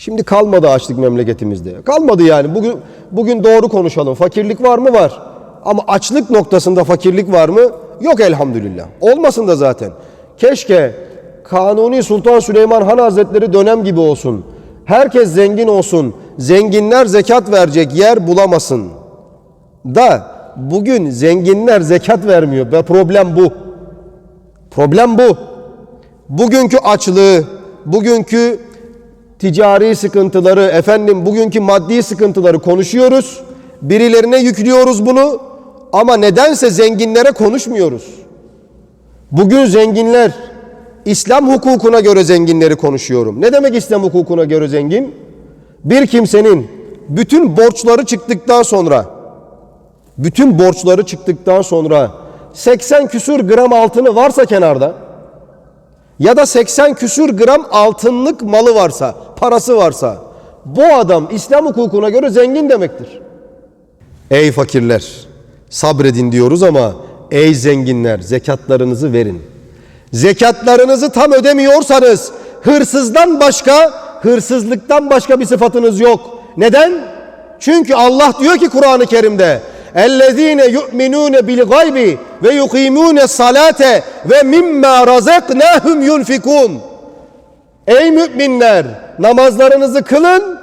Şimdi kalmadı açlık memleketimizde. Kalmadı yani. Bugün bugün doğru konuşalım. Fakirlik var mı? Var. Ama açlık noktasında fakirlik var mı? Yok elhamdülillah. Olmasın da zaten. Keşke Kanuni Sultan Süleyman Han Hazretleri dönem gibi olsun. Herkes zengin olsun. Zenginler zekat verecek yer bulamasın. Da bugün zenginler zekat vermiyor. Ve problem bu. Problem bu. Bugünkü açlığı, bugünkü ticari sıkıntıları, efendim bugünkü maddi sıkıntıları konuşuyoruz. Birilerine yüklüyoruz bunu ama nedense zenginlere konuşmuyoruz. Bugün zenginler İslam hukukuna göre zenginleri konuşuyorum. Ne demek İslam hukukuna göre zengin? Bir kimsenin bütün borçları çıktıktan sonra bütün borçları çıktıktan sonra 80 küsür gram altını varsa kenarda ya da 80 küsür gram altınlık malı varsa, parası varsa bu adam İslam hukukuna göre zengin demektir. Ey fakirler sabredin diyoruz ama ey zenginler zekatlarınızı verin. Zekatlarınızı tam ödemiyorsanız hırsızdan başka, hırsızlıktan başka bir sıfatınız yok. Neden? Çünkü Allah diyor ki Kur'an-ı Kerim'de اَلَّذ۪ينَ يُؤْمِنُونَ بِالْغَيْبِ ve yukimune salate ve mimma razaknahum yunfikun. Ey müminler namazlarınızı kılın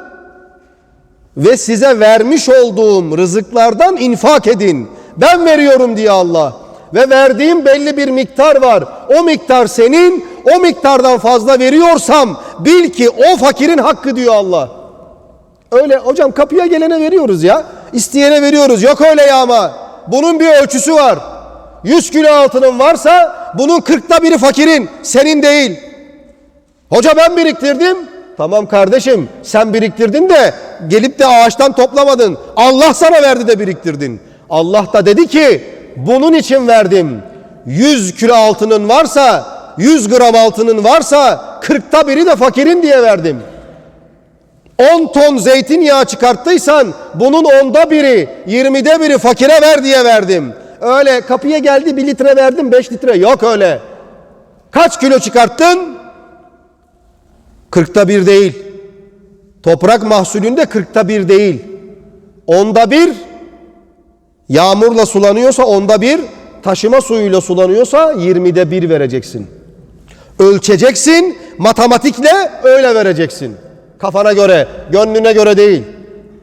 ve size vermiş olduğum rızıklardan infak edin. Ben veriyorum diye Allah. Ve verdiğim belli bir miktar var. O miktar senin, o miktardan fazla veriyorsam bil ki o fakirin hakkı diyor Allah. Öyle hocam kapıya gelene veriyoruz ya. İsteyene veriyoruz. Yok öyle ya ama. Bunun bir ölçüsü var. 100 kilo altının varsa bunun 40'ta biri fakirin, senin değil. Hoca ben biriktirdim. Tamam kardeşim sen biriktirdin de gelip de ağaçtan toplamadın. Allah sana verdi de biriktirdin. Allah da dedi ki bunun için verdim. 100 kilo altının varsa 100 gram altının varsa 40'ta biri de fakirin diye verdim. 10 ton zeytinyağı çıkarttıysan bunun onda biri, 20'de biri fakire ver diye verdim. Öyle kapıya geldi 1 litre verdim 5 litre yok öyle. Kaç kilo çıkarttın? 40'ta bir değil. Toprak mahsulünde 40'ta bir değil. Onda bir yağmurla sulanıyorsa onda bir, taşıma suyuyla sulanıyorsa 20'de bir vereceksin. Ölçeceksin, matematikle öyle vereceksin. Kafana göre, gönlüne göre değil.